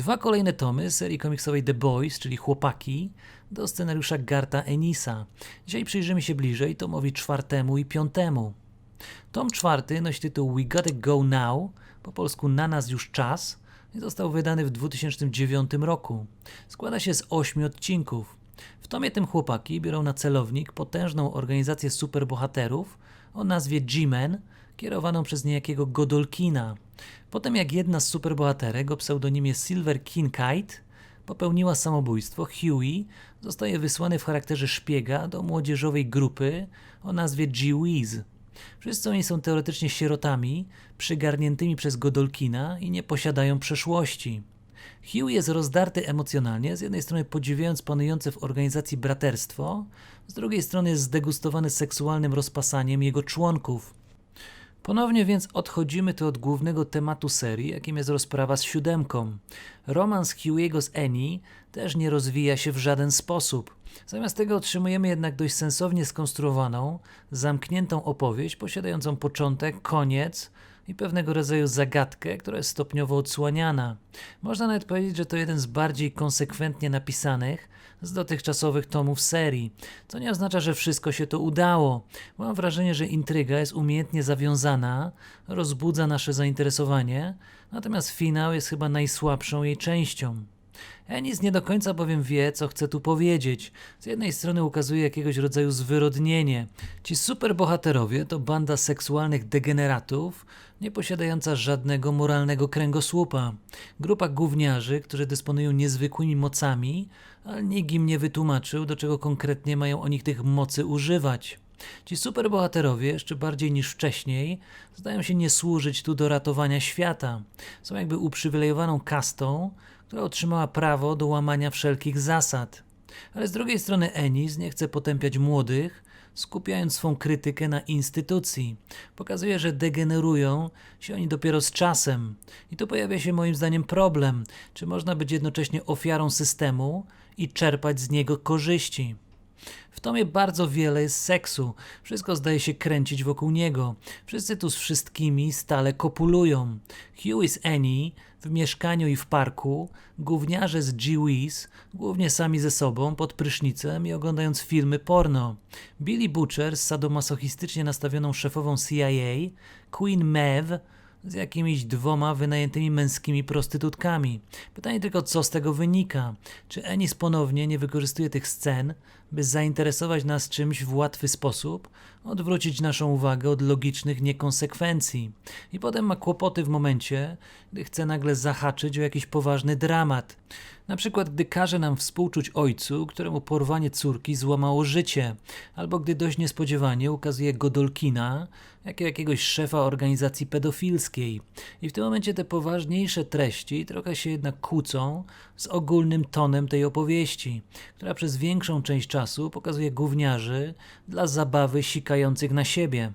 Dwa kolejne tomy serii komiksowej The Boys, czyli Chłopaki, do scenariusza Garta Enisa. Dzisiaj przyjrzymy się bliżej tomowi czwartemu i piątemu. Tom czwarty nosi tytuł We Gotta Go Now, po polsku Na nas już czas, i został wydany w 2009 roku. Składa się z ośmiu odcinków. W tomie tym chłopaki biorą na celownik potężną organizację superbohaterów o nazwie G-Men, kierowaną przez niejakiego Godolkina. Potem jak jedna z superbohaterek o pseudonimie Silver Kinkite popełniła samobójstwo, Huey zostaje wysłany w charakterze szpiega do młodzieżowej grupy o nazwie G-Wiz. Wszyscy oni są teoretycznie sierotami, przygarniętymi przez Godolkina i nie posiadają przeszłości. Hugh jest rozdarty emocjonalnie, z jednej strony podziwiając panujące w organizacji braterstwo, z drugiej strony jest zdegustowany seksualnym rozpasaniem jego członków. Ponownie więc odchodzimy tu od głównego tematu serii, jakim jest rozprawa z siódemką. Romans Hugh'ego z Annie też nie rozwija się w żaden sposób. Zamiast tego otrzymujemy jednak dość sensownie skonstruowaną, zamkniętą opowieść posiadającą początek, koniec i pewnego rodzaju zagadkę, która jest stopniowo odsłaniana. Można nawet powiedzieć, że to jeden z bardziej konsekwentnie napisanych z dotychczasowych tomów serii, co nie oznacza, że wszystko się to udało. Mam wrażenie, że intryga jest umiejętnie zawiązana, rozbudza nasze zainteresowanie, natomiast finał jest chyba najsłabszą jej częścią. Ennis nie do końca bowiem wie, co chce tu powiedzieć. Z jednej strony ukazuje jakiegoś rodzaju zwyrodnienie. Ci superbohaterowie to banda seksualnych degeneratów, nie posiadająca żadnego moralnego kręgosłupa. Grupa gówniarzy, którzy dysponują niezwykłymi mocami, ale nikt im nie wytłumaczył, do czego konkretnie mają oni tych mocy używać. Ci superbohaterowie, jeszcze bardziej niż wcześniej, zdają się nie służyć tu do ratowania świata. Są jakby uprzywilejowaną kastą, która otrzymała prawo do łamania wszelkich zasad. Ale z drugiej strony Ennis nie chce potępiać młodych, skupiając swą krytykę na instytucji. Pokazuje, że degenerują się oni dopiero z czasem. I tu pojawia się moim zdaniem problem, czy można być jednocześnie ofiarą systemu i czerpać z niego korzyści. W tomie bardzo wiele jest seksu. Wszystko zdaje się kręcić wokół niego. Wszyscy tu z wszystkimi stale kopulują. Huey z Annie w mieszkaniu i w parku, gówniarze z G. Wiz, głównie sami ze sobą, pod prysznicem i oglądając filmy porno. Billy Butcher z sadomasochistycznie nastawioną szefową CIA, Queen Maeve z jakimiś dwoma wynajętymi męskimi prostytutkami. Pytanie tylko, co z tego wynika? Czy Ennis ponownie nie wykorzystuje tych scen, by zainteresować nas czymś w łatwy sposób, odwrócić naszą uwagę od logicznych niekonsekwencji i potem ma kłopoty w momencie, gdy chce nagle zahaczyć o jakiś poważny dramat. Na przykład, gdy każe nam współczuć ojcu, któremu porwanie córki złamało życie, albo gdy dość niespodziewanie ukazuje Godolkina jako jakiegoś szefa organizacji pedofilskiej. I w tym momencie te poważniejsze treści trochę się jednak kłócą z ogólnym tonem tej opowieści, która przez większą część czasu pokazuje gówniarzy dla zabawy sikających na siebie.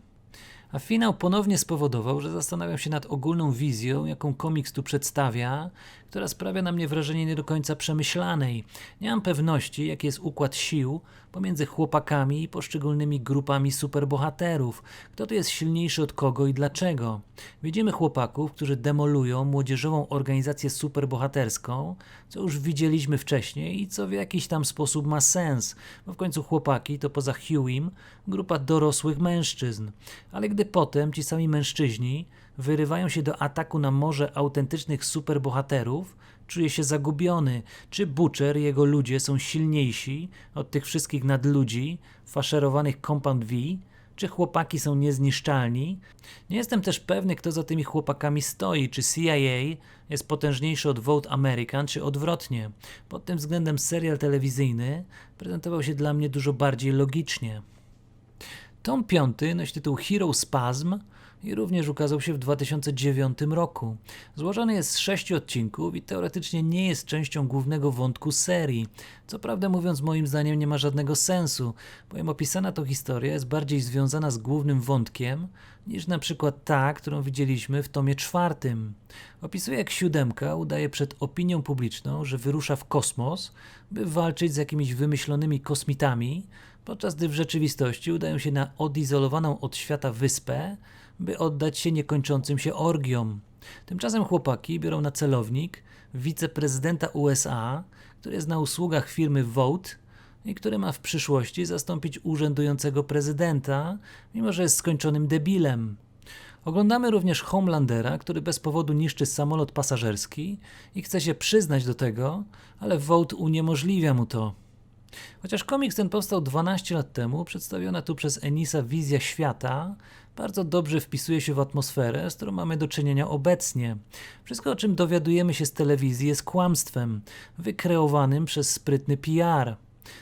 A finał ponownie spowodował, że zastanawiam się nad ogólną wizją, jaką komiks tu przedstawia, która sprawia na mnie wrażenie nie do końca przemyślanej. Nie mam pewności, jaki jest układ sił pomiędzy chłopakami i poszczególnymi grupami superbohaterów. Kto tu jest silniejszy od kogo i dlaczego? Widzimy chłopaków, którzy demolują młodzieżową organizację superbohaterską, co już widzieliśmy wcześniej i co w jakiś tam sposób ma sens, bo w końcu chłopaki to poza Hughim grupa dorosłych mężczyzn. Ale gdy potem ci sami mężczyźni wyrywają się do ataku na morze autentycznych superbohaterów, czuje się zagubiony. Czy Butcher i jego ludzie są silniejsi od tych wszystkich nadludzi faszerowanych Compound V? Czy chłopaki są niezniszczalni? Nie jestem też pewny, kto za tymi chłopakami stoi. Czy CIA jest potężniejszy od Vote American, czy odwrotnie. Pod tym względem serial telewizyjny prezentował się dla mnie dużo bardziej logicznie. Tom piąty nosi tytuł Hero Spasm i również ukazał się w 2009 roku. Złożony jest z sześciu odcinków i teoretycznie nie jest częścią głównego wątku serii. Co prawdę mówiąc, moim zdaniem nie ma żadnego sensu, bowiem opisana to historia jest bardziej związana z głównym wątkiem niż na przykład ta, którą widzieliśmy w tomie czwartym. Opisuje jak siódemka udaje przed opinią publiczną, że wyrusza w kosmos, by walczyć z jakimiś wymyślonymi kosmitami, podczas gdy w rzeczywistości udają się na odizolowaną od świata wyspę, by oddać się niekończącym się orgiom. Tymczasem chłopaki biorą na celownik wiceprezydenta USA, który jest na usługach firmy Vote i który ma w przyszłości zastąpić urzędującego prezydenta, mimo że jest skończonym debilem. Oglądamy również Homelandera, który bez powodu niszczy samolot pasażerski i chce się przyznać do tego, ale Vote uniemożliwia mu to. Chociaż komiks ten powstał 12 lat temu, przedstawiona tu przez Enisa wizja świata bardzo dobrze wpisuje się w atmosferę, z którą mamy do czynienia obecnie. Wszystko, o czym dowiadujemy się z telewizji, jest kłamstwem, wykreowanym przez sprytny PR.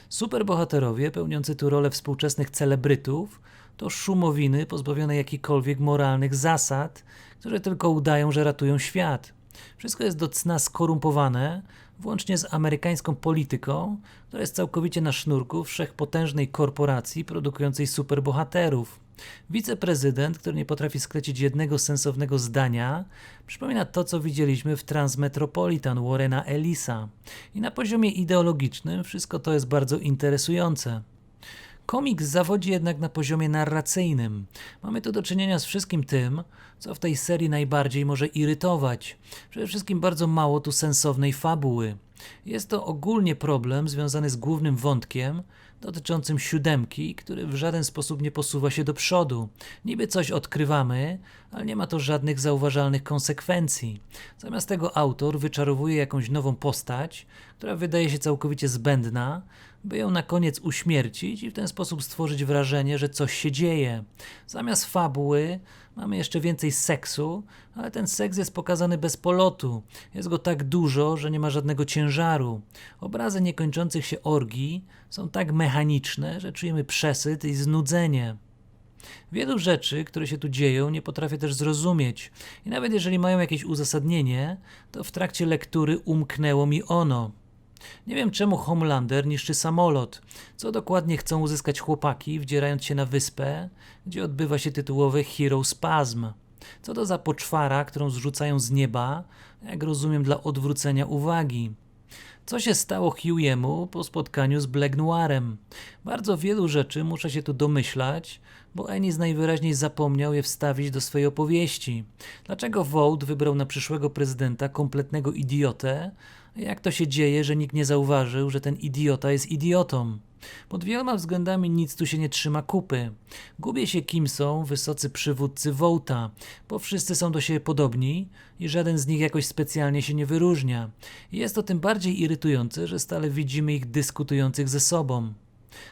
Superbohaterowie pełniący tu rolę współczesnych celebrytów to szumowiny pozbawione jakichkolwiek moralnych zasad, które tylko udają, że ratują świat. Wszystko jest do cna skorumpowane, włącznie z amerykańską polityką, która jest całkowicie na sznurku wszechpotężnej korporacji produkującej superbohaterów. Wiceprezydent, który nie potrafi sklecić jednego sensownego zdania, przypomina to, co widzieliśmy w Transmetropolitan Warrena Ellisa. I na poziomie ideologicznym wszystko to jest bardzo interesujące. Komiks zawodzi jednak na poziomie narracyjnym. Mamy tu do czynienia z wszystkim tym, co w tej serii najbardziej może irytować. Przede wszystkim bardzo mało tu sensownej fabuły. Jest to ogólnie problem związany z głównym wątkiem dotyczącym siódemki, który w żaden sposób nie posuwa się do przodu. Niby coś odkrywamy, ale nie ma to żadnych zauważalnych konsekwencji. Zamiast tego autor wyczarowuje jakąś nową postać, która wydaje się całkowicie zbędna, by ją na koniec uśmiercić i w ten sposób stworzyć wrażenie, że coś się dzieje. Zamiast fabuły mamy jeszcze więcej seksu, ale ten seks jest pokazany bez polotu. Jest go tak dużo, że nie ma żadnego ciężaru. Obrazy niekończących się orgii są tak mechaniczne, że czujemy przesyt i znudzenie. Wielu rzeczy, które się tu dzieją, nie potrafię też zrozumieć. I nawet jeżeli mają jakieś uzasadnienie, to w trakcie lektury umknęło mi ono. Nie wiem czemu Homelander niszczy samolot. Co dokładnie chcą uzyskać chłopaki, wdzierając się na wyspę, gdzie odbywa się tytułowy Hero Spasm. Co to za poczwara, którą zrzucają z nieba, jak rozumiem, dla odwrócenia uwagi. Co się stało Hugh'emu po spotkaniu z Black Noirem? Bardzo wielu rzeczy muszę się tu domyślać, bo Ennis najwyraźniej zapomniał je wstawić do swojej opowieści. Dlaczego Vogt wybrał na przyszłego prezydenta kompletnego idiotę? Jak to się dzieje, że nikt nie zauważył, że ten idiota jest idiotą? Pod wieloma względami nic tu się nie trzyma kupy. Gubię się kim są wysocy przywódcy Wołta, bo wszyscy są do siebie podobni i żaden z nich jakoś specjalnie się nie wyróżnia. Jest to tym bardziej irytujące, że stale widzimy ich dyskutujących ze sobą.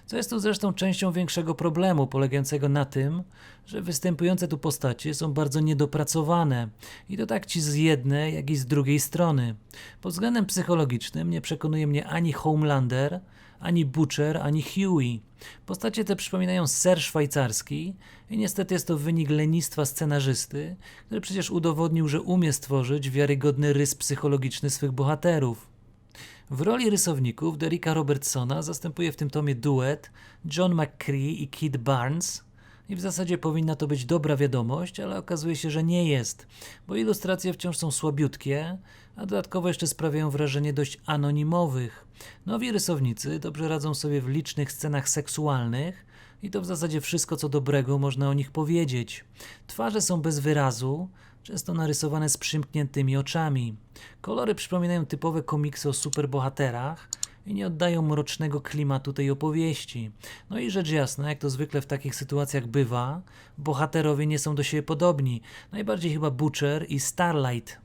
Co jest tu zresztą częścią większego problemu, polegającego na tym, że występujące tu postacie są bardzo niedopracowane i to tak ci z jednej, jak i z drugiej strony. Pod względem psychologicznym nie przekonuje mnie ani Homelander, ani Butcher, ani Huey. Postacie te przypominają ser szwajcarski i niestety jest to wynik lenistwa scenarzysty, który przecież udowodnił, że umie stworzyć wiarygodny rys psychologiczny swych bohaterów. W roli rysowników Derricka Robertsona zastępuje w tym tomie duet John McCree i Kid Barnes. I w zasadzie powinna to być dobra wiadomość, ale okazuje się, że nie jest, bo ilustracje wciąż są słabiutkie, a dodatkowo jeszcze sprawiają wrażenie dość anonimowych. Nowi rysownicy dobrze radzą sobie w licznych scenach seksualnych i to w zasadzie wszystko, co dobrego można o nich powiedzieć. Twarze są bez wyrazu, często narysowane z przymkniętymi oczami. Kolory przypominają typowe komiksy o superbohaterach i nie oddają mrocznego klimatu tej opowieści. No i rzecz jasna, jak to zwykle w takich sytuacjach bywa, bohaterowie nie są do siebie podobni. Najbardziej chyba Butcher i Starlight.